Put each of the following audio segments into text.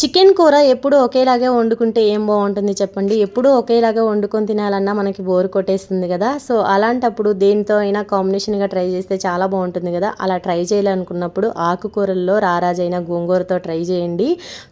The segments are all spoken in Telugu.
చికెన్ కూర ఎప్పుడు ఒకేలాగే వండుకుంటే ఏం బాగుంటుంది చెప్పండి? ఎప్పుడు ఒకేలాగా వండుకొని తినాలన్నా మనకి బోర్ కొట్టేస్తుంది కదా. సో అలాంటప్పుడు దేనితో అయినా కాంబినేషన్గా ట్రై చేస్తే చాలా బాగుంటుంది కదా. అలా ట్రై చేయాలనుకున్నప్పుడు ఆకుకూరల్లో రారాజైన గోంగూరతో ట్రై చేయండి.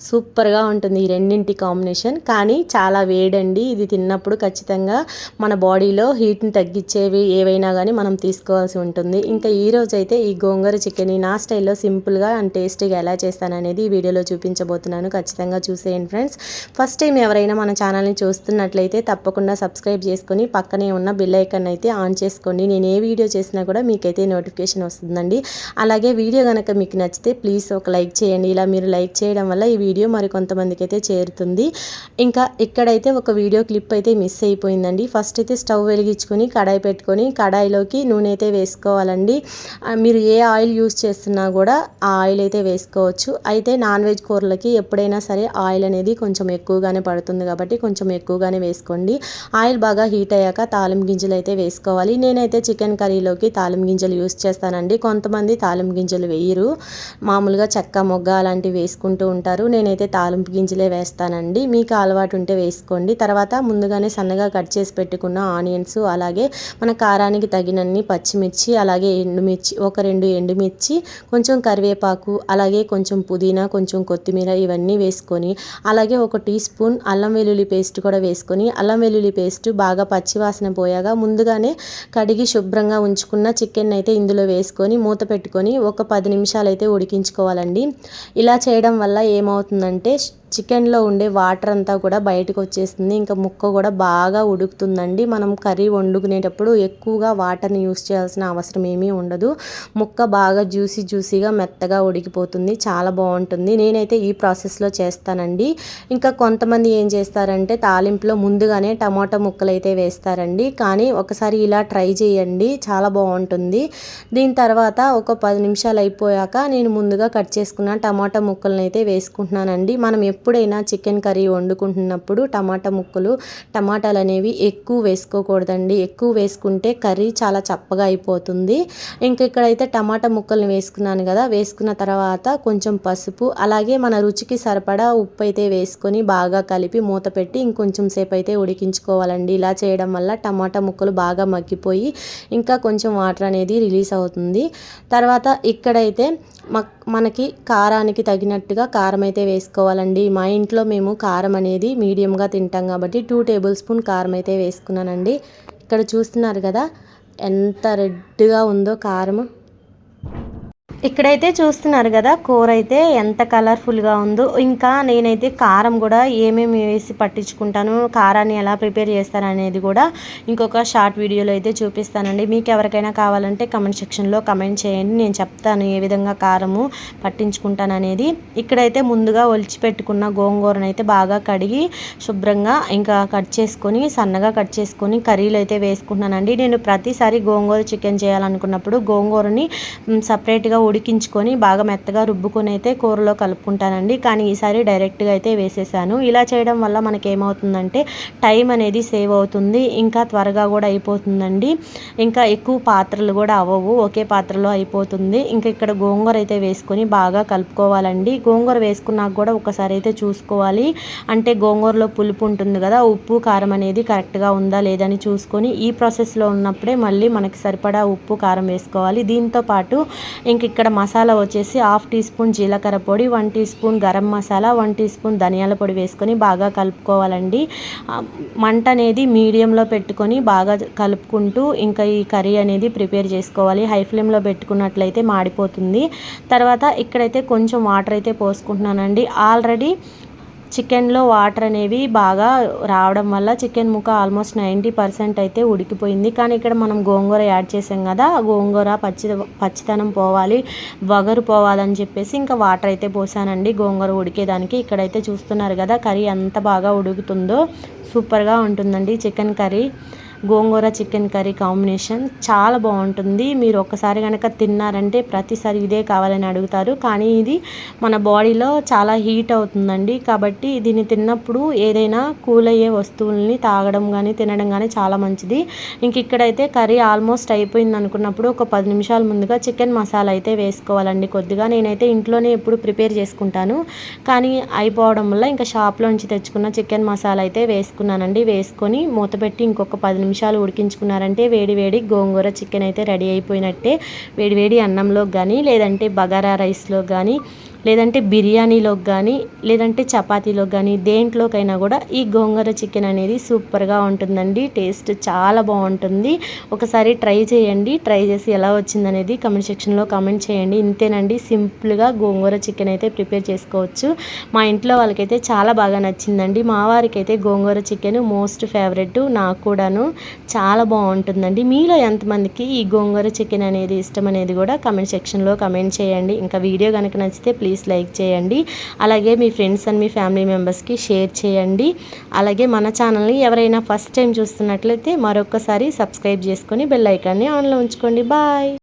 సూపర్గా ఉంటుంది ఈ రెండింటి కాంబినేషన్. కానీ చాలా వేడండి. ఇది తిన్నప్పుడు ఖచ్చితంగా మన బాడీలో హీట్ని తగ్గించేవి ఏవైనా కానీ మనం తీసుకోవాల్సి ఉంటుంది. ఇంకా ఈ రోజు అయితే ఈ గోంగూర చికెన్ నా స్టైల్లో సింపుల్గా అండ్ టేస్టీగా ఎలా చేస్తాననేది ఈ వీడియోలో చూపించబోతున్నాను. ఖచ్చితంగా చూసేయండి ఫ్రెండ్స్. ఫస్ట్ టైం ఎవరైనా మన ఛానల్ని చూస్తున్నట్లయితే తప్పకుండా సబ్స్క్రైబ్ చేసుకొని పక్కనే ఉన్న బెల్ ఐకన్ అయితే ఆన్ చేసుకోండి. నేను ఏ వీడియో చేసినా కూడా మీకైతే నోటిఫికేషన్ వస్తుందండి. అలాగే వీడియో కనుక మీకు నచ్చితే ప్లీజ్ ఒక లైక్ చేయండి. ఇలా మీరు లైక్ చేయడం వల్ల ఈ వీడియో మరి కొంతమందికి అయితే చేరుతుంది. ఇంకా ఇక్కడైతే ఒక వీడియో క్లిప్ అయితే మిస్ అయిపోయిందండి. ఫస్ట్ అయితే స్టవ్ వెలిగించుకొని కడాయి పెట్టుకొని కడాయిలోకి నూనె అయితే వేసుకోవాలండి. మీరు ఏ ఆయిల్ యూస్ చేస్తున్నా కూడా ఆ ఆయిల్ అయితే వేసుకోవచ్చు. అయితే నాన్ వెజ్ కూరలకి ఎప్పుడైనా ఎప్పుడైనా సరే ఆయిల్ అనేది కొంచెం ఎక్కువగానే పడుతుంది కాబట్టి కొంచెం ఎక్కువగానే వేసుకోండి. ఆయిల్ బాగా హీట్ అయ్యాక తాలిం గింజలు అయితే వేసుకోవాలి. నేనైతే చికెన్ కర్రీలోకి తాలిం గింజలు యూస్ చేస్తానండి. కొంతమంది తాలిం గింజలు వేయరు. మామూలుగా చెక్క మొగ్గ అలాంటివి వేసుకుంటూ ఉంటారు. నేనైతే తాలింపు గింజలే వేస్తానండి. మీకు అలవాటు ఉంటే వేసుకోండి. తర్వాత ముందుగానే సన్నగా కట్ చేసి పెట్టుకున్న ఆనియన్స్ అలాగే మన కారానికి తగినన్ని పచ్చిమిర్చి అలాగే ఎండుమిర్చి ఒక రెండు ఎండుమిర్చి కొంచెం కరివేపాకు అలాగే కొంచెం పుదీనా కొంచెం కొత్తిమీర ఇవన్నీ అన్నీ వేసుకొని అలాగే ఒక టీ స్పూన్ అల్లం వెల్లుల్లి పేస్ట్ కూడా వేసుకొని అల్లం వెల్లుల్లి పేస్ట్ బాగా పచ్చివాసన పోయాగా. ముందుగానే కడిగి శుభ్రంగా ఉంచుకున్న చికెన్ అయితే ఇందులో వేసుకొని మూత పెట్టుకొని ఒక పది నిమిషాలు అయితే ఉడికించుకోవాలండి. ఇలా చేయడం వల్ల ఏమవుతుందంటే చికెన్లో ఉండే వాటర్ అంతా కూడా బయటకు వచ్చేస్తుంది. ఇంకా ముక్క కూడా బాగా ఉడుకుతుందండి. మనం కర్రీ వండుకునేటప్పుడు ఎక్కువగా వాటర్ని యూస్ చేయాల్సిన అవసరం ఏమీ ఉండదు. ముక్క బాగా జ్యూసీ జ్యూసీగా మెత్తగా ఉడికిపోతుంది. చాలా బాగుంటుంది. నేనైతే ఈ ప్రాసెస్లో చేస్తానండి. ఇంకా కొంతమంది ఏం చేస్తారంటే తాలింపులో ముందుగానే టమాటా ముక్కలు అయితే వేస్తారండి. కానీ ఒకసారి ఇలా ట్రై చేయండి. చాలా బాగుంటుంది. దీని తర్వాత ఒక పది నిమిషాలు అయిపోయాక నేను ముందుగా కట్ చేసుకున్న టమాటా ముక్కలను అయితే వేసుకుంటున్నానండి. మనం ఎప్పుడైనా చికెన్ కర్రీ వండుకుంటున్నప్పుడు టమాటా ముక్కలు టమాటాలు అనేవి ఎక్కువ వేసుకోకూడదండి. ఎక్కువ వేసుకుంటే కర్రీ చాలా చప్పగా అయిపోతుంది. ఇంక ఇక్కడైతే టమాటా ముక్కలను వేసుకున్నాను కదా వేసుకున్న తర్వాత కొంచెం పసుపు అలాగే మన రుచికి సరిపడా ఉప్పు అయితే వేసుకొని బాగా కలిపి మూత పెట్టి ఇంకొంచెం సేపు అయితే ఉడికించుకోవాలండి. ఇలా చేయడం వల్ల టమాటా ముక్కలు బాగా మగ్గిపోయి ఇంకా కొంచెం వాటర్ అనేది రిలీజ్ అవుతుంది. తర్వాత ఇక్కడైతే మనకి కారానికి తగినట్టుగా కారం అయితే వేసుకోవాలండి. మా ఇంట్లో మేము కారం అనేది మీడియంగా తింటాం కాబట్టి టూ టేబుల్ స్పూన్ కారం అయితే వేసుకున్నానండి. ఇక్కడ చూస్తున్నారు కదా ఎంత రెడ్గా ఉందో కారము. ఇక్కడైతే చూస్తున్నారు కదా కూర అయితే ఎంత కలర్ఫుల్గా ఉందో. ఇంకా నేనైతే కారం కూడా ఏమేమి వేసి పట్టించుకుంటాను కారాన్ని ఎలా ప్రిపేర్ చేస్తారనేది కూడా ఇంకొక షార్ట్ వీడియోలో అయితే చూపిస్తానండి. మీకు ఎవరికైనా కావాలంటే కమెంట్ సెక్షన్లో కమెంట్ చేయండి. నేను చెప్తాను ఏ విధంగా కారము పట్టించుకుంటాను అనేది. ఇక్కడైతే ముందుగా ఒలిచి పెట్టుకున్న గోంగూరను అయితే బాగా కడిగి శుభ్రంగా ఇంకా కట్ చేసుకొని సన్నగా కట్ చేసుకొని కర్రీలు అయితే వేసుకుంటున్నానండి. నేను ప్రతిసారి గోంగూర చికెన్ చేయాలనుకున్నప్పుడు గోంగూరని సపరేట్గా ఉడికించుకొని బాగా మెత్తగా రుబ్బుకొని అయితే కూరలో కలుపుకుంటానండి. కానీ ఈసారి డైరెక్ట్గా అయితే వేసేసాను. ఇలా చేయడం వల్ల మనకి ఏమవుతుందంటే టైం అనేది సేవ్ అవుతుంది. ఇంకా త్వరగా కూడా అయిపోతుందండి. ఇంకా ఎక్కువ పాత్రలు కూడా అవ్వవు. ఒకే పాత్రలో అయిపోతుంది. ఇంకా ఇక్కడ గోంగూర అయితే వేసుకొని బాగా కలుపుకోవాలండి. గోంగూర వేసుకున్నాక కూడా ఒకసారి అయితే చూసుకోవాలి. అంటే గోంగూరలో పులుపు ఉంటుంది కదా ఉప్పు కారం అనేది కరెక్ట్గా ఉందా లేదని చూసుకొని ఈ ప్రాసెస్లో ఉన్నప్పుడే మళ్ళీ మనకి సరిపడా ఉప్పు కారం వేసుకోవాలి. దీంతో పాటు ఇంక ఇక్కడ ఇక్కడ మసాలా వచ్చేసి హాఫ్ టీ స్పూన్ జీలకర్ర పొడి one teaspoon garam masala one teaspoon ధనియాల పొడి వేసుకొని బాగా కలుపుకోవాలండి. మంట అనేది మీడియంలో పెట్టుకొని బాగా కలుపుకుంటూ ఇంకా ఈ కర్రీ అనేది ప్రిపేర్ చేసుకోవాలి. హై ఫ్లేమ్లో పెట్టుకున్నట్లయితే మాడిపోతుంది. తర్వాత ఇక్కడైతే కొంచెం వాటర్ అయితే పోసుకుంటున్నానండి. ఆల్రెడీ చికెన్లో వాటర్ అనేవి బాగా రావడం వల్ల చికెన్ ముక్క ఆల్మోస్ట్ నైంటీ పర్సెంట్ అయితే ఉడికిపోయింది. కానీ ఇక్కడ మనం గోంగూర యాడ్ చేసాం కదా గోంగూర పచ్చి పచ్చితనం పోవాలి వగరు పోవాలని చెప్పేసి ఇంకా వాటర్ అయితే పోసానండి గోంగూర ఉడికేదానికి. ఇక్కడైతే చూస్తున్నారు కదా కర్రీ ఎంత బాగా ఉడుకుతుందో సూపర్గా ఉంటుందండి chicken curry. Gongura chicken curry combination చాలా బాగుంటుంది. మీరు ఒక్కసారి కనుక తిన్నారంటే ప్రతిసారి ఇదే కావాలని అడుగుతారు. కానీ ఇది మన బాడీలో చాలా హీట్ అవుతుందండి. కాబట్టి దీన్ని తిన్నప్పుడు ఏదైనా కూల్ అయ్యే వస్తువుల్ని తాగడం కానీ తినడం కానీ చాలా మంచిది. ఇంక ఇక్కడైతే కర్రీ ఆల్మోస్ట్ అయిపోయింది అనుకున్నప్పుడు ఒక పది నిమిషాల ముందుగా చికెన్ మసాలా అయితే వేసుకోవాలండి కొద్దిగా. నేనైతే ఇంట్లోనే ఎప్పుడు ప్రిపేర్ చేసుకుంటాను. కానీ అయిపోవడం వల్ల ఇంకా షాప్లో నుంచి తెచ్చుకున్న చికెన్ మసాలా అయితే వేసుకున్నానండి. వేసుకొని మూత పెట్టి ఇంకొక పది నిమిషాలు ఉడికించుకున్నారంటే వేడి వేడి గోంగూర చికెన్ అయితే రెడీ అయిపోయినట్టే. వేడి వేడి అన్నంలో కానీ లేదంటే బగారా రైస్లో కానీ లేదంటే బిర్యానీలోకి కానీ లేదంటే చపాతీలోకి కానీ దేంట్లోకైనా కూడా ఈ గోంగూర చికెన్ అనేది సూపర్గా ఉంటుందండి. టేస్ట్ చాలా బాగుంటుంది. ఒకసారి ట్రై చేయండి. ట్రై చేసి ఎలా వచ్చిందనేది కమెంట్ సెక్షన్లో కమెంట్ చేయండి. ఇంతేనండి సింపుల్గా గోంగూర చికెన్ అయితే ప్రిపేర్ చేసుకోవచ్చు. మా ఇంట్లో వాళ్ళకైతే చాలా బాగా నచ్చిందండి. మా వారికి అయితే గోంగూర చికెన్ మోస్ట్ ఫేవరెట్ నాకు కూడాను చాలా బాగుంటుందండి. మీలో ఎంతమందికి ఈ గోంగూర చికెన్ అనేది ఇష్టం అనేది కూడా కమెంట్ సెక్షన్లో కమెంట్ చేయండి. ఇంకా వీడియో కనుక నచ్చితే ప్లీజ్ ప్లీజ్ లైక్ చేయండి. అలాగే మీ ఫ్రెండ్స్ అండ్ మీ ఫ్యామిలీ మెంబర్స్కి షేర్ చేయండి. అలాగే మన ఛానల్ని ఎవరైనా ఫస్ట్ టైం చూస్తున్నట్లయితే మరొకసారి సబ్స్క్రైబ్ చేసుకొని బెల్ ఐకాన్ని ఆన్లో ఉంచుకోండి. బాయ్